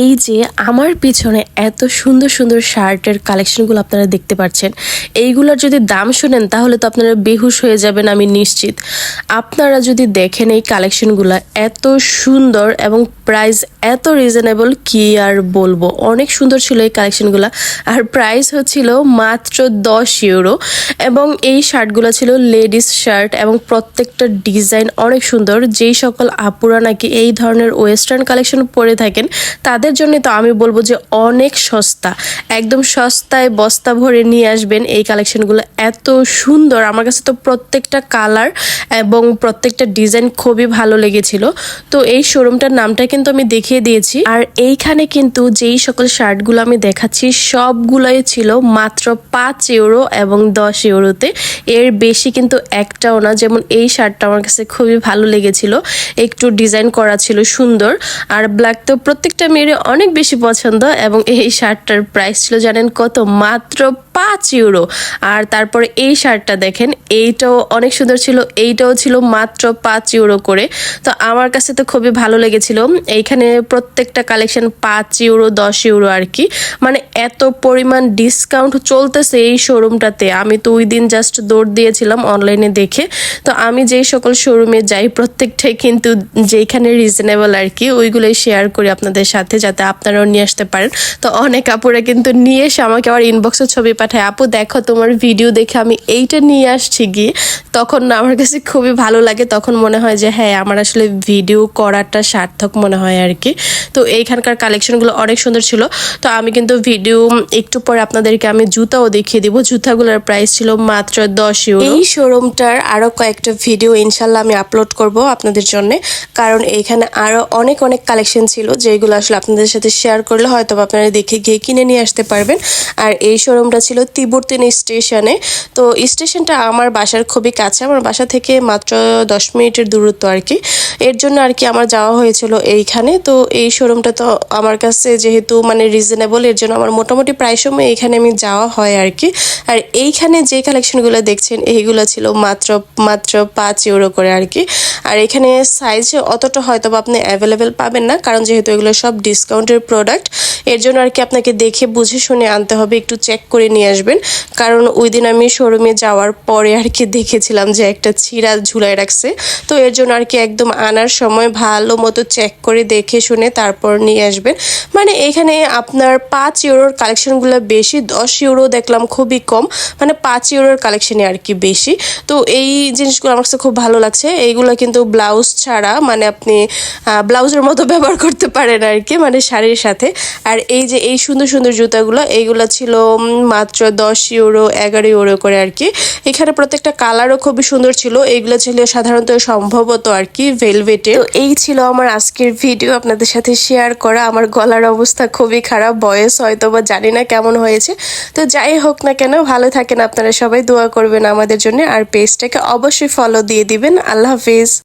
এই যে আমার পিছনে এত সুন্দর সুন্দর শার্টের কালেকশনগুলো আপনারা দেখতে পাচ্ছেন, এইগুলোর যদি দাম শোনেন তাহলে তো আপনারা বেহুশ হয়ে যাবেন, আমি নিশ্চিত। আপনারা যদি দেখেন এই কালেকশনগুলো এত সুন্দর এবং প্রাইস এত রিজনেবল কি আর বলব? অনেক সুন্দর ছিল এই কালেকশনগুলো আর প্রাইস হচ্ছিল মাত্র দশ ইউরো এবং এই শার্টগুলো ছিল লেডিস শার্ট এবং প্রত্যেকটা ডিজাইন অনেক সুন্দর। যেই সকল আপুরা নাকি এই ধরনের ওয়েস্টার্ন কালেকশন পরে থাকেন, তাদের জন্য তো আমি বলব যে অনেক সস্তা। একদম সস্তায় বস্তা ভরে নিয়ে আসবেন এই কালেকশনগুলো এত সুন্দর। আমার কাছে তো প্রত্যেকটা কালার এবং প্রত্যেকটা ডিজাইন খুবই ভালো লেগেছিল। তো এই শোরুমটার নামটা কিন্তু আমি দেখিয়ে দিয়েছি। আর এইখানে কিন্তু যেই সকল শার্টগুলো আমি দেখাচ্ছি, সবগুলোই ছিল মাত্র পাঁচ ইউরো এবং দশ ইউরোতে এর বেশি কিন্তু একটাও না। যেমন এই শার্টটা আমার কাছে খুবই ভালো লেগেছিল। একটু ডিজাইন করা ছিল সুন্দর। আর ব্ল্যাক তো প্রত্যেকটা মেয়ের অনেক বেশি পছন্দ এবং এই শার্টটার প্রাইস ছিল জানেন কত? মাত্র পাঁচ ইউরো। আর তারপরে এই শার্টটা দেখেন, এইটাও অনেক সুন্দর ছিল, এইটাও ছিল মাত্র পাঁচ ইউরো করে। তো আমার কাছে তো খুবই ভালো লেগেছিল। এইখানে প্রত্যেকটা কালেকশন পাঁচ ইউরো, দশ ইউরো আর কি। মানে এত পরিমাণ ডিসকাউন্ট চলতেছে এই শোরুমটাতে। আমি তো ওই দিন জাস্ট দৌড় দিয়েছিলাম অনলাইনে দেখে। তো আমি যেই সকল শোরুমে যাই, প্রত্যেকটাই কিন্তু যেইখানে রিজনেবল আর কি, ওইগুলোই শেয়ার করি আপনাদের সাথে, যাতে আপনারাও নিয়ে আসতে পারেন। তো অনেক আপুরা কিন্তু নিয়ে এসে আমাকে আবার ইনবক্সে ছবি পাঠায়, আপু, দেখো তোমার ভিডিও দেখে আমি এইটা নিয়ে আসছি গিয়ে তখন না, আমার কাছে খুবই ভালো লাগে। তখন মনে হয় যে হ্যাঁ আমার আসলে ভিডিও করাটা সার্থক মনে হয় আর কি। তো এইখানকার কালেকশনগুলো অনেক সুন্দর ছিল। তো আমি কিন্তু ভিডিও একটু পরে আপনাদেরকে আমি জুতাও দেখিয়ে দিব। জুতাগুলোর প্রাইস ছিল মাত্র দশ ইউরো এই শোরুমটার আরও কয়েকটা ভিডিও ইনশাল্লাহ আমি আপলোড করব আপনাদের জন্য। কারণ এইখানে আরও অনেক অনেক কালেকশন ছিল, যেগুলো আসলে আপনাদের সাথে শেয়ার করলে হয়তো আপনারা দেখে গিয়ে কিনে নিয়ে আসতে পারবেন। আর এই শোরুমটা ছিল তিবুরতিন স্টেশনে। তো স্টেশনটা আমার বাসার খুবই কাছে। আমার বাসা থেকে মাত্র দশ মিনিটের দূরত্ব আর কি। এর জন্য আর কি আমার যাওয়া হয়েছিল এইখানে। তো এই শোরুমটা তো আমার কাছে যেহেতু মানে রিজনেবল এর জন্য আমার মোটামুটি প্রায় সময় এইখানে আমি যাওয়া হয় আর কি। আর এইখানে যে কালেকশনগুলো দেখছেন, এইগুলো ছিল মাত্র মাত্র পাঁচ ইউরো করে আর কি। আর এখানে সাইজ অতটা হয়তো বা আপনি অ্যাভেলেবেল পাবেন না, কারণ যেহেতু এগুলো সব ডিসকাউন্টের প্রোডাক্টের জন্য আর কি আপনাকে দেখে বুঝে শুনে আনতে হবে, একটু চেক করে নিয়ে আসবেন। কারণ ওই দিন আমি শোরুমে যাওয়ার পরে আর কি দেখেছিলাম যে একটা ছিঁড়া ঝুলাই রাখছে। তো এর জন্য আর কি একদম আনার সময় ভালো মতো চেক করে দেখে শুনে তারপর নিয়ে আসবেন। মানে এখানে আপনার পাঁচ ইউরোর কালেকশনগুলো বেশি দশ ইউরো দেখলাম খুবই কম। মানে পাঁচ ইউরোর কালেকশনই আর কি বেশি। তো এই জিনিসগুলো আমার কাছে খুব ভালো লাগছে। এইগুলো কিন্তু ব্লাউজ ছাড়া মানে আপনি ব্লাউজের মতো ব্যবহার করতে পারেন আর কি মানে শাড়ির সাথে। আর এই যে এই সুন্দর সুন্দর জুতাগুলো এইগুলো ছিল উম, মাত্র দশ ইউরো এগারো ইউরো করে আর কি। এখানে প্রত্যেকটা কালারও খুবই সুন্দর ছিল। এইগুলো ছিল সাধারণত সম্ভবত আর কি ভেলভেটের এই ছিল আমার আজকের ভিডিও আপনাদের সাথে শেয়ার করা। আমার গলার অবস্থা খুবই খারাপ। বয়স হয়তো বা জানি না কেমন হয়েছে। তো যাই হোক না কেন, ভালো থাকেন আপনারা সবাই। দোয়া করবেন আমাদের জন্য। আর পেজটাকে অবশ্যই ফলো দিয়ে দিবেন। আল্লাহ হাফিজ।